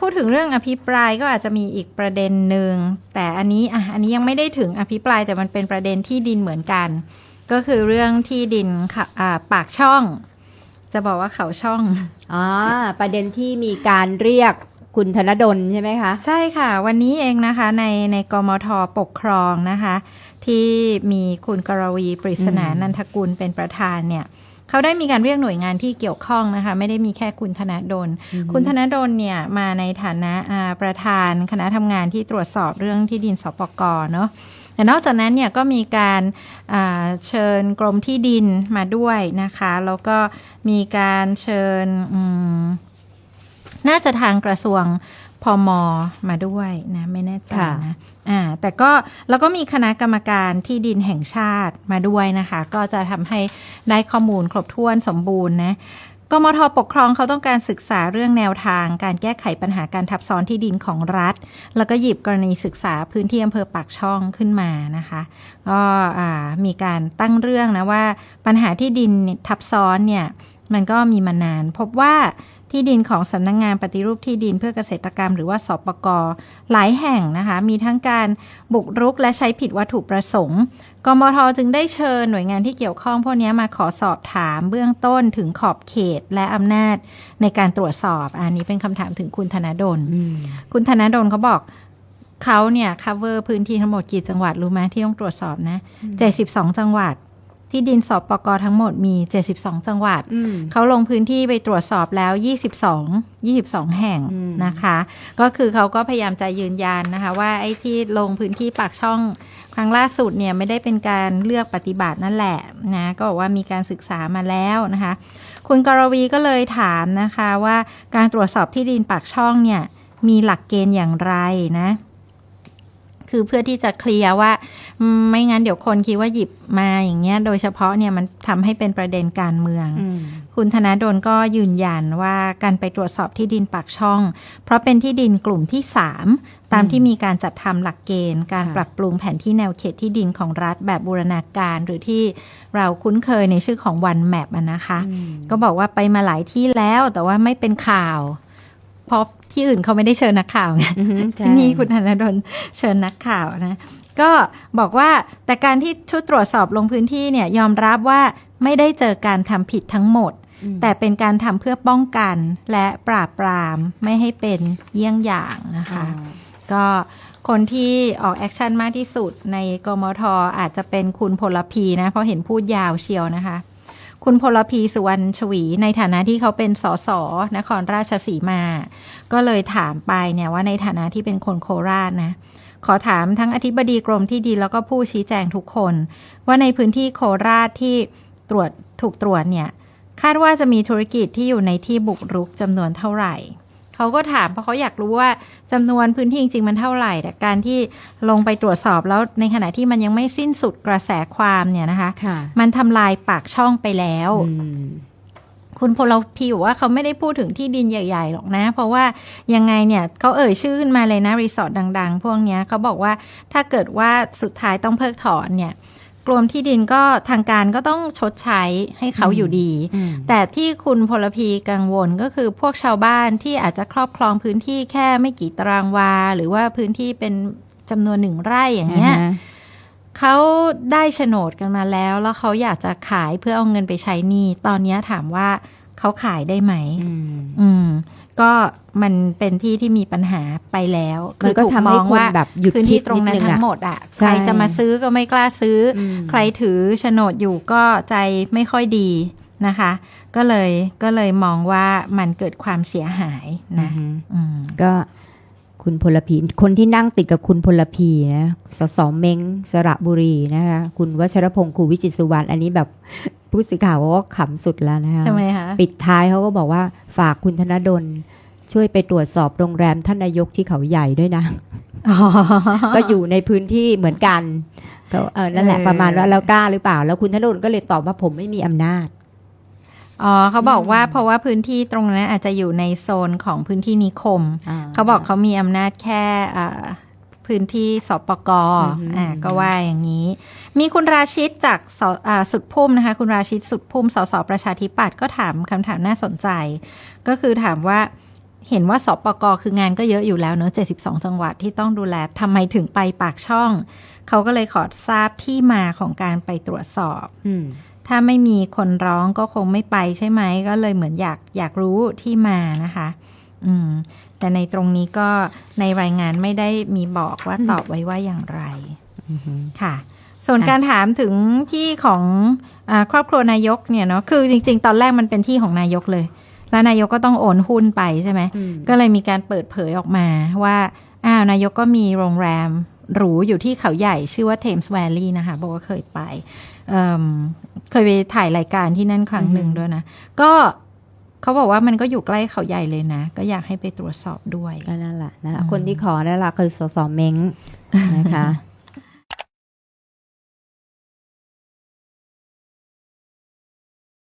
พูดถึงเรื่องอภิปรายก็อาจจะมีอีกประเด็นหนึ่งแต่อันนี้อะอันนี้ยังไม่ได้ถึงอภิปรายแต่มันเป็นประเด็นที่ดินเหมือนกัน ก็คือเรื่องที่ดินค่ะอ่าปากช่อง จะบอกว่าเขาช่องอ่าประเด็นที่มีการเรียกคุณธนดลใช่ไหมคะ ใช่ค่ะ วันนี้เองนะคะในในกมทปกครองนะคะ ที่มีคุณกรวีปริศนาอืมนันทกุลเป็นประธานเนี่ย เขาได้มีการเรียกหน่วยงานที่เกี่ยวข้องนะคะไม่ได้มีแค่คุณธนดล คุณธนดลเนี่ยมาในฐานะอ่าประธานคณะทำงานที่ตรวจสอบเรื่องที่ดินสปกเนาะแต่นอกจากนั้นเนี่ยก็มีการอ่าเชิญกรมที่ดินมาด้วยนะคะ แล้วก็มีการเชิญอืมน่าจะทางกระทรวง พอมมาด้วยนะไม่แน่ใจค่ะนะอ่าแต่ก็แล้วก็มีคณะกรรมการที่ดินแห่งชาติมาด้วยนะคะ ก็จะทำให้ได้ข้อมูลครบถ้วนสมบูรณ์นะกมทปกครองเขาต้องการศึกษาเรื่องแนวทาง การแก้ไขปัญหาการทับซ้อนที่ดินของรัฐ แล้วก็หยิบกรณีศึกษาพื้นที่อำเภอปากช่องขึ้นมานะคะก็อ่ามีการตั้งเรื่องนะว่าปัญหาที่ดินทับซ้อนเนี่ยมันก็มีมานาน พบว่า ที่ดินของสำนักงงานปฏิรูปที่ดินเพื่อเกษตรกรรมหรือว่าสปกหลายแห่งนะคะ มีทั้งการบุกรุกและใช้ผิดวัตถุประสงค์กมทจึงได้เชิญหน่วยงานที่เกี่ยวข้องพวกนี้มาขอสอบถามเบื้องต้นถึงขอบเขตและอำนาจในการตรวจสอบ อันนี้เป็นคำถามถึงคุณธนดลอืมคุณธนดลเขาบอกเขาเนี่ย cover พื้นที่ทั้งหมดกี่จังหวัดรู้ไหมที่ต้องตรวจสอบนะ 72 จังหวัด ที่ดินสปกทั้งหมดมี 72 จังหวัดอืมเขาลงพื้นที่ไปตรวจสอบแล้ว 22 22 แห่งอืมนะคะ ก็คือเขาก็พยายามจะยืนยันนะคะ ว่าไอ้ที่ลงพื้นที่ปากช่องครั้งล่าสุดเนี่ยไม่ได้เป็นการเลือกปฏิบัตินั่นแหละนะก็บอกว่ามีการศึกษามาแล้วนะคะ คุณกรวีก็เลยถามนะคะว่าการตรวจสอบที่ดินปากช่องเนี่ยมีหลักเกณฑ์อย่างไรนะ คือเพื่อที่จะเคลียร์ว่าอืมไม่งั้นเดี๋ยวคนคิดว่าหยิบมาอย่างเงี้ย โดยเฉพาะเนี่ยมันทำให้เป็นประเด็นการเมืองอืมคุณธนาดลก็ยืนยันว่าการไปตรวจสอบที่ดินปากช่อง เพราะเป็นที่ดินกลุ่มที่ 3 ตามที่มีการจัดทำหลักเกณฑ์ การค่ะปรับปรุงแผนที่แนวเขตที่ดินของรัฐแบบบูรณาการหรือที่เราคุ้นเคยในชื่อของวันแมปนะคะอืมก็บอกว่าไปมาหลายที่แล้วแต่ว่าไม่เป็นข่าว เพราะที่อื่นเขาไม่ได้เชิญนักข่าวไงอือฮึใช่ที่นี่คุณธนดลเชิญนักข่าวนะก็บอกว่าแต่การที่ชุดตรวจสอบลงพื้นที่เนี่ยยอมรับว่าไม่ได้เจอการทำผิดทั้งหมดอืมแต่เป็นการทำเพื่อป้องกันและปราบปรามไม่ให้เป็นเยี่ยงอย่างนะคะ ก็คนที่ออกแอคชั่นมากที่สุดในกมทอาจจะเป็นคุณพลพีนะ เพราะเห็นพูดยาวเชียวนะคะ คุณพลพีสุวรรณชวี ในฐานะที่เขาเป็นสสนครราชสีมา ก็เลยถามไปเนี่ยว่าในฐานะที่เป็นคนโคราชนะขอถามทั้งอธิบดีกรมที่ดินแล้วก็ผู้ชี้แจงทุกคน ว่าในพื้นที่โคราชที่ตรวจถูกตรวจเนี่ย คาดว่าจะมีธุรกิจที่อยู่ในที่บุกรุกจำนวนเท่าไหร่ เขาก็ถามเพราะเขาอยากรู้ว่าจำนวนพื้นที่จริงๆมันเท่าไหร่ แต่การที่ลงไปตรวจสอบแล้วในขณะที่มันยังไม่สิ้นสุดกระแสความเนี่ยนะคะค่ะมันทำลายปากช่องไปแล้วอืมคุณพลพีบอกว่าเขาไม่ได้พูดถึงที่ดินใหญ่ ๆ หรอกนะ เพราะว่ายังไงเนี่ยเขาเอ่ยชื่อขึ้นมาเลยนะ รีสอร์ทดัง ๆ พวกเนี้ยเขาบอกว่าถ้าเกิดว่าสุดท้ายต้องเพิกถอนเนี่ย กรมที่ดินก็ทางการก็ต้องชดใช้ให้เขาอยู่ดีอืมแต่ที่คุณพลพีกังวลก็คือพวกชาวบ้านที่อาจจะครอบครองพื้นที่แค่ไม่กี่ตารางวา หรือว่าพื้นที่เป็นจำนวนหนึ่งไร่อย่างเงี้ยอ่าฮะเขาได้โฉนดกันมาแล้ว แล้วเขาอยากจะขายเพื่อเอาเงินไปใช้หนี้ตอนเนี้ยถามว่า เขาขายได้ไหมอืมอืม ก็มันเป็นที่ที่มีปัญหาไปแล้วมันก็ถูทำให้มองคนว่าแบบหยุดพื้นคิที่ดตรงนั้นนิดนึงทั้งอะหมดอะใช่ใครจะมาซื้อก็ไม่กล้าซื้ออมใครถือโฉนดอยู่ก็ใจไม่ค่อยดีนะคะ ก็เลยก็เลยมองว่ามันเกิดความเสียหายนะอืมอืมก็คุณพลพีคนที่นั่งติดกับคุณพลพีนะสสเม้งสระบุรีนะคะ คุณวัชรพงศ์ครูวิจิตรสุวรรณอันนี้แบบ ผู้สื่อข่าวก็ขำสุดแล้วนะคะทำไมคะปิดท้ายเขาก็บอกว่าฝากคุณธนดลช่วยไปตรวจสอบโรงแรมท่านนายกที่เขาใหญ่ด้วยนะอ๋อก็อยู่ในพื้นที่เหมือนกันก็เออนั่นแหละเออประมาณว่าแล้วกล้าหรือเปล่า แล้วคุณธนดลก็เลยตอบว่าผมไม่มีอำนาจอ๋อเขาบอกว่าเพราะว่าพื้นที่ตรงนั้นอาจจะอยู่ในโซนของพื้นที่นิคม เขาบอกเขามีอำนาจแค่อ่า พื้นที่สปกอือฮึอ่าก็ว่าอย่างนี้ มีคุณราชิตจากสอ่าสุดพุ่มนะคะ คุณราชิตสุดพุ่มสสประชาธิปัตย์ก็ถามคำถามน่าสนใจ ก็คือถามว่าเห็นว่าสปกคืองานก็เยอะอยู่แล้วเนอะ72 จังหวัดที่ต้องดูแลทำไมถึงไปปากช่อง เขาก็เลยขอทราบที่มาของการไปตรวจสอบอืมถ้าไม่มีคนร้องก็คงไม่ไปใช่ไหม ก็เลยเหมือนอยากอยากรู้ที่มานะคะ อืม แต่ในตรงนี้ก็ในรายงานไม่ได้มีบอกว่าตอบไว้ว่าอย่างไรอือหือค่ะ ส่วนค่ะการถามถึงที่ของอาครอบครัวนายกเนี่ยเนาะคือจริง ๆ ตอนแรกมันเป็นที่ของนายกเลย แล้วนายกก็ต้องโอนหุ้นไปใช่ไหมอืมก็เลยมีการเปิดเผยออกมาว่าอ้าวนายกก็มีโรงแรมหรูอยู่ที่เขาใหญ่ชื่อว่า Thames Valley นะคะบอกว่าเคยไปเอิ่มเคยไปถ่ายรายการที่นั่นครั้งหนึ่งอือฮึด้วยนะ ก็ เขาบอกว่ามันก็อยู่ใกล้เขาใหญ่เลยนะ ก็อยากให้ไปตรวจสอบด้วยก็นั่นแหละนั่นแหละอืมคนที่ขอนั่นแหละคือสสเม้งนะคะ